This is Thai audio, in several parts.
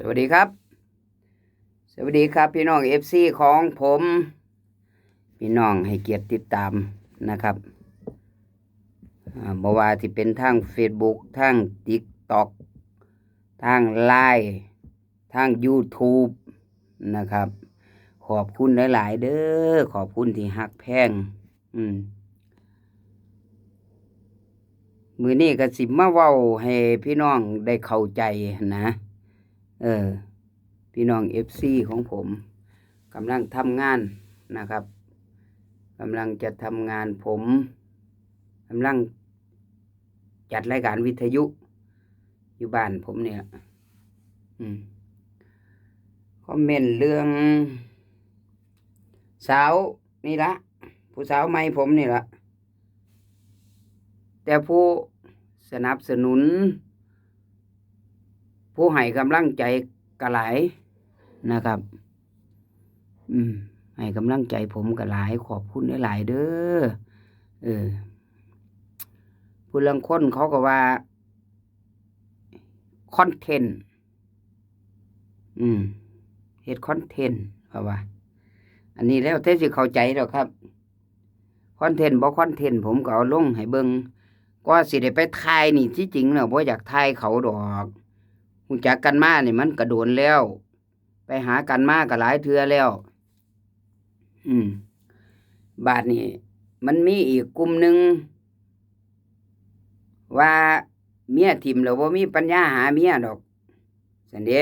สวัสดีครับ สวัสดีครับ พี่น้องเอฟซีของผม พี่น้องให้เกียรติติดตามนะครับอ่าบ่ว่าที่เป็นทาง Facebook ทาง TikTok ทาง Line ทาง YouTube นะครับ ขอบคุณหลาย ๆ เด้อขอบคุณที่หักแพง อืมมือนี้ก็สิมาเว้าให้พี่น้องได้เข้าใจนะ เออ พี่น้องเอฟซีของผมกำลังทำงานนะครับกำลังจะทำงานผมกำลังจัดรายการวิทยุ อยู่บ้านผมเนี่ยอคอมเมนต์เรื่อง สาวนี่ละผู้สาวใหม่ผมนี่ละแต่ผู้สนับสนุน ผู้ให้กำลังใจกระหลายนะครับ อืม ให้กำลังใจผมกระหลายขอบคุณหลายเด้อเออผู้ลังคนเขาก็ว่าคอนเทนต์อืมเฮ็ดคอนเทนต์เพราว่า อันนี้แล้วเท่สิเข้าใจแล้วครับคอนเทนต์บ่คอนเทนต์ผมก็เอาลงให้เบิงก็สิได้ไปถ่ายนี่ที่จริงเนาะบ่อยากถ่ายเขาดอก หูจักกันมานี่มันกระโดนแล้ว ไปหากันมาก็หลายเทื่อแล้ว อืม บาทนี่มันมีอีกกลุ่มหนึ่งว่าเมียทิมแล้วบ่มีปัญญาหาเมียดอกสันเด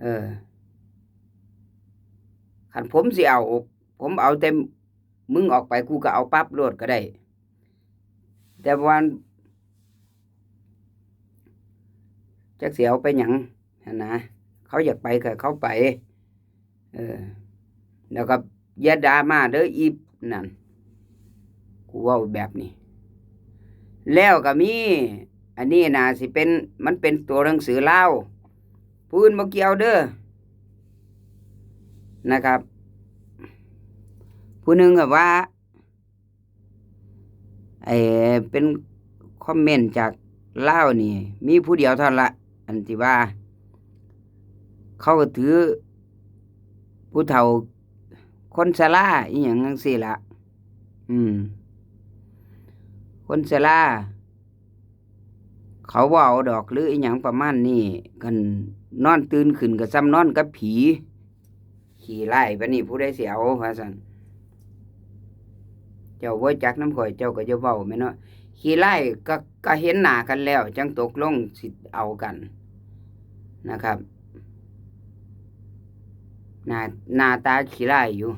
เออคันผมสิเอาผมเอาแต่มึงออกไปกูก็เอาปั๊บโลดก็ได้ แต่วัน จักเสียเอาไปหยังนะเขาอยากไปก็เขาไป เออ แล้วก็ยาดามาเด้ออีบนั่นกูว่าแบบนี้ แล้วก็มี อันนี้นะสิเป็น มันเป็นตัวหนังสือเล่าวผู้อื่นบ่เกี่ยวเด้อนะครับ ผู้หนึ่งก็ว่าไอเป็นคอมเมนต์จากเล่านี่ มีผู้เดียวเท่านั้นละ อันที่ว่า เขาก็ถือ ผู้เฒ่าคนชราอีหยังจังซี่ละอืม คนชราเขาบ่เอาดอกหรืออีหยังประมาณนี้กันนอนตื่นขึ้นก็ซ้ำนอนกับผี ขี่ไล่ปะนี่ผู้ใดสิเอาว่าซั่นเจ้าบ่จักน้ำข่อยเจ้าก็จะเว้าแม่นเนาะ ขี่ไล่ก็ก็เห็นหน้ากันแล้ว จังตกลงสิเอากันนะครับหน้าหน้าตาขี้ไล่อยู่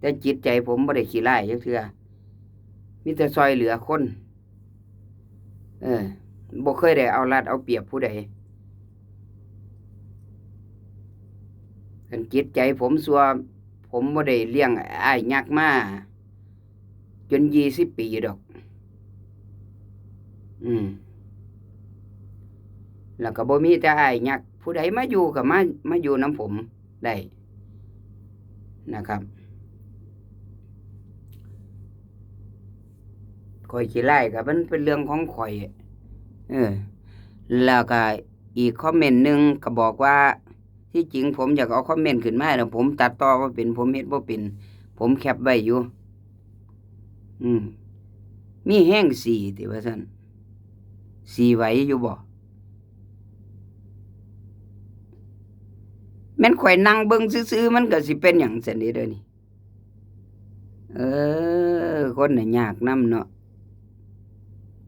แต่จิตใจผมบ่ได้ขี้ไล่จักเทื่อมีแต่ซอยเหลือคน เออบ่เคยได้เอารัดเอาเปรียบผู้ใดคันจิตใจผมสัวผมบ่ได้เลี้ยงอ้ายยักษ์มาจนยี่สิบปีดอก อืมแล้วก็บ่มีแต่อ้ายยักษ์ผู้ใดมาอยู่ก็มามาอยู่น้ำผมได้นะครับข่อยขี้ไล่ก็มันเป็นเรื่องของข่อย เออ แล้วก็อีกคอมเมนต์หนึ่งก็บอกว่า ที่จริงผมอยากเอาคอมเมนต์ขึ้นมาแล้วผมตัดต่อว่าเป็น ผมเฮ็ดบ่าเป็น ผมแคปไว้อยู่ อืม มีแห้งสีติว่าซั่น สีไหวอยู่บ่แม่นข่อยนั่งเบิ่งซื่อๆมันก็สิเป็นหยังซั่นเด้เด้อนี่ เออ คนน่ะยากนำเนาะ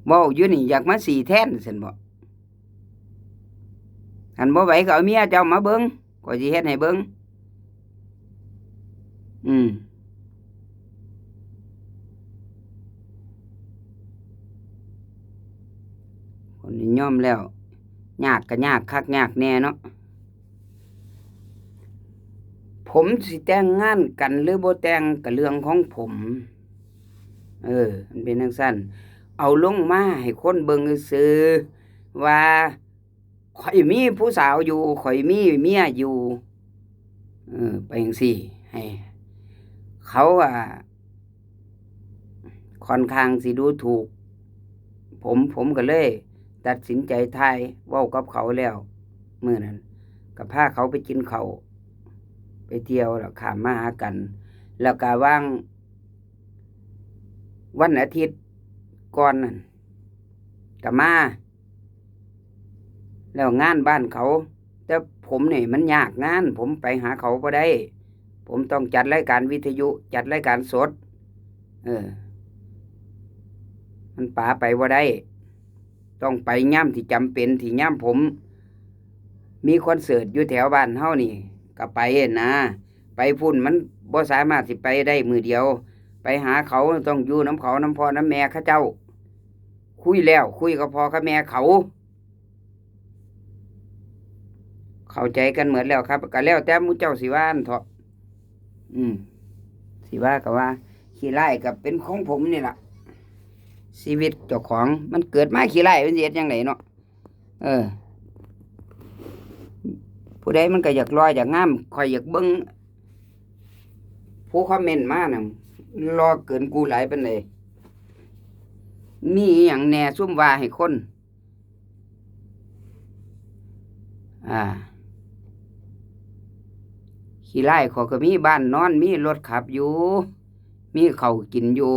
เว้าอยู่นี่อยากมาสีแทนซั่นบ่คันบ่ไหวก็เอาเมียเจ้ามาเบิ่งก็สิเฮ็ดให้เบิ่งอืม คนนี้ยอมแล้วยากก็ยากคักยากแน่เนาะผมสิแต่งงานกันหรือบ่แต่งก็เรื่องของผม เออ มันเป็นจังซั่นเอาลงมาให้คนเบิ่งซื่อว่าข่อยมีผู้สาวอยู่ข่อยมีเมียอยู่ เออ ไปจังซี่ ให้ เขาอะค่อนข้างสิดูถูก ผมผมก็เลย ตัดสินใจทายเว้ากับเขาแล้วเมื้อนั้นก็พาเขาไปกินเขาไปเที่ยวแล้วขามมาหากัน แล้วก็ว่าง วันอาทิตย์ก่อนนั่นก็มา แล้วงานบ้านเขา แต่ผมเนี่ยมันยากงาน ผมไปหาเขาบ่ได้ ผมต้องจัดรายการวิทยุ จัดรายการสด เออ มันป๋าไปบ่าได้ ต้องไปย่ำที่จำเป็นที่ย่ำผม มีคอนเสิร์ตอยู่แถวบ้านเฮานี่ ก็ไปนะ ไปพุ่นมันบ่สามารถสิไปได้มือเดียว ไปหาเขาต้องอยู่น้ำเขาน้ำพอน้ำแม่ข้าเจ้า คุยแล้ว คุยกับพอกับแม่เขา เข้าใจกันเหมือนแล้วครับก็แล้วแต่มูเจ้าสิว่านเถอะอืมสิว่าก็ว่าขี้ไล่กับเป็นของผมนี่แหละ ชีวิตเจ้าของมันเกิดมาขี้ไล่เป็นสิเฮ็ดจังไดเนาะเออ ผู้ใดมันก็อยากรอยอยากงามคอยอยากเบิ่งผู้คอมเมนต์มานะรอเกินกูหลายปานใดมีอย่างแน่ซุ่มว่าให้คน อ่า ขี้ไล่ขอก็มีบ้านนอน มีรถขับอยู่ มีเขากินอยู่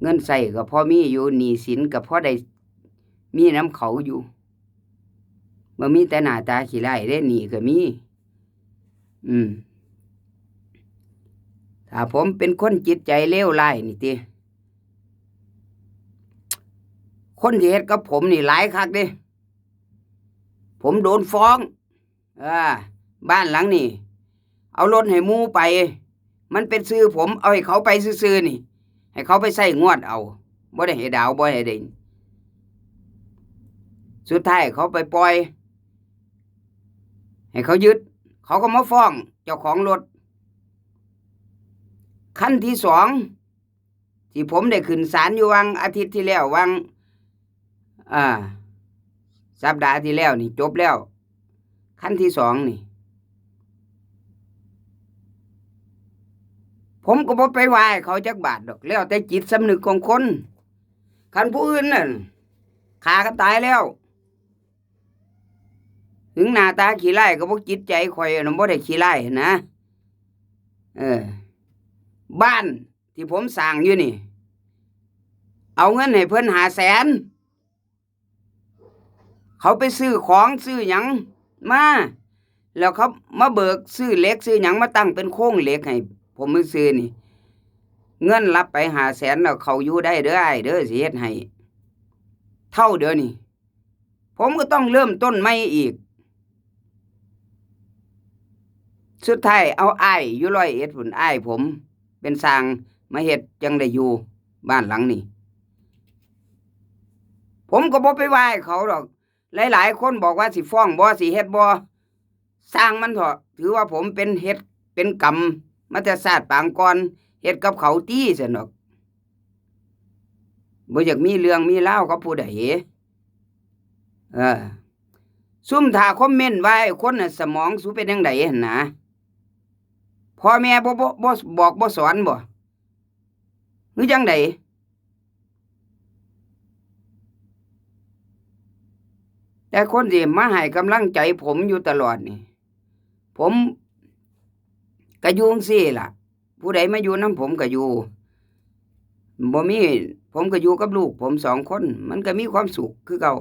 เงินใส่ก็พอมีอยู่หนี้สินก็พอได้มีน้ำเขาอยู่บ่มีแต่หน้าตาขี้ไล่ได้หนี้ก็มี อืม ถ้าผมเป็นคนจิตใจเลวร้ายนี่ติคนที่เฮ็ดกับผมนี่หลายคักเด้ ผมโดนฟ้องอ่าบ้านหลังนี่ เอารถให้มูไป มันเป็นซื้อผม เอาให้เขาไปซื้อๆนี่ ให้เขาไปใส่งวดเอาบ่ได้ให้ดาวบ่ให้เด่นสุดท้ายเขาไปปล่อย ให้เขายึด เขาก็มาฟ้องเจ้าของรถขั้นที่สองที่ผมได้ขึ้นศาลอยู่วังอาทิตย์ที่แล้ววังอ่าสัปดาห์ที่แล้วนี่จบแล้ว ขั้นที่สองนี่ ผมก็บ่ไปไหว้เขาจักบาทดอก แล้วแต่จิตสำนึกของคนคันผู้อื่นน่ะขาก็ตายแล้ว ถึงหน้าตาขี้ไล่ก็บ่จิตใจข่อยน่ะบ่ได้ขี้ไล่นะเออ บ้านที่ผมสร้างอยู่นี่ เอาเงินให้เพิ่นหาแสน เขาไปซื้อของซื้อหยังมาแล้วเขามาเบิกซื้อเหล็กซื้อหยังมาตั้งเป็นโครงเหล็กให้ ผมมือซื้อนี่ เงินรับไปหาแสนแล้วเขาอยู่ได้เด้อไอ้เด้อสิเฮ็ดให้เท่าเดี๋ยวนี้ผมก็ต้องเริ่มต้นใหม่อีก สุดท้ายเอาอ้อยู่ร้อยเอ็ดพุ่นอ้ผม เป็นสร้างมาเฮ็ดจังได้อยู่บ้านหลังนี้ผมก็บ่ไปไหว้เขาดอก หลายๆ คนบอกว่าสิฟ้องบ่สิเฮ็ดบ่สร้างมันเถอะถือว่าผมเป็นเฮ็ดเป็นกรรม มาแต่ศาสตร์ปางก่อนเฮ็ดกับเขาตี้ซั่นอกบ่อยากมีเรื่องมีเล่ากับผู้ใดเออซุ่มถาคอมเมนต์ไว้คนน่ะสมองสูเป็นจังไดหั่นนะพ่อแม่บ่บ่บ่บอกบ่สอนบ่หรือจังไดแต่คนที่มาให้กำลังใจผมอยู่ตลอดนี่ ผม ก็อยู่จั่งซี่ล่ะ ผู้ใดมาอยู่นํผมก็อยู่บ่มีผมก็อยู่กับลูก ผมสองคน มันก็มีความสุขคือเก่า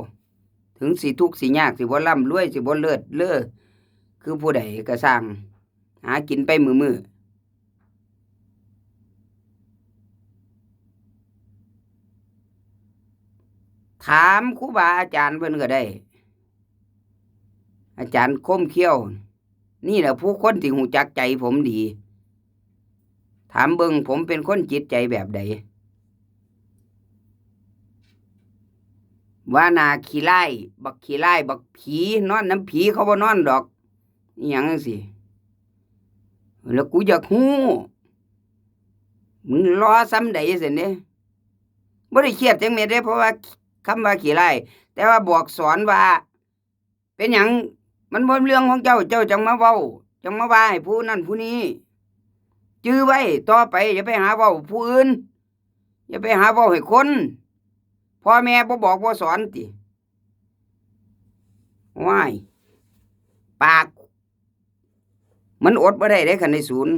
ถึงสิทุกสิยากสิบ่ร่ำรวยสิบ่เลิศเลอคือผู้ใดก็สร้าง หากินไปมือๆถามครูบาอาจารย์เพิ่นก็ได้ อาจารย์คมเขี้ยว นี่แหละผู้คนที่หูจักใจผมดี ถามเบิงผมเป็นคนจิตใจแบบใด ว่านาขี้ไล่บักขี้ไล่บักผีนอนน้ำผีเขาบ่นอนดอกอหยังจั่งสิแล้วกูอยากฮู้มึงรอซ้ำใดสิเนี่ยบ่ได้เครียดจังเม็ดเด้เพราะว่าคำว่าขี้ไล่แต่ว่าบอกสอนว่า เป็นหยัง มันบ่เรื่องของเจ้าเจ้าจังมาเว้าจังมาว่าให้ผู้นั้นผู้นี้จื้อไว้ต่อไปอย่าไปหาเว้าผู้อื่นอย่าไปหาเว้าให้คนพ่อแม่บ่บอกบ่สอนติว้ายปาก มันอดบ่ได้เด้คันในศูนย์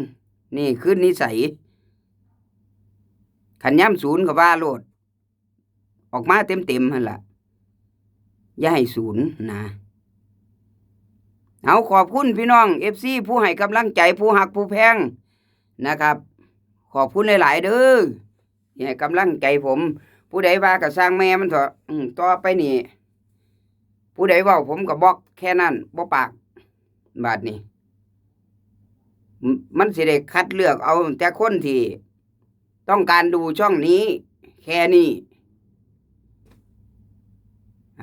นี่คือนิสัยขันย่ำศูนย์ก็ว่าโลด ออกมาเต็มเต็มๆหั่นละอย่าให้ศูนย์นะ เอาขอบคุณพี่น้องเอฟซีผู้ให้กำลังใจผู้หักผู้แพงนะครับ ขอบคุณหลาย ๆ เด้อที่ให้กำลังใจผม ผู้ใดว่าก็สร้างแม่มันเถอะต่อไปนี่ ผู้ใดว่าผมก็บบล็อกแค่นั้นบ่ปากบาดนี้มมันสิได้คัดเลือกเอาแต่คนที่ต้องการดูช่องนี้ แค่นี้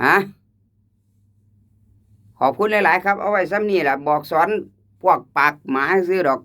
ฮะ ขอบคุณหลาย ๆ ครับ เอาไว้ซ้ำนี่แหละบอกสอนพวกปากหมาซื้อดอก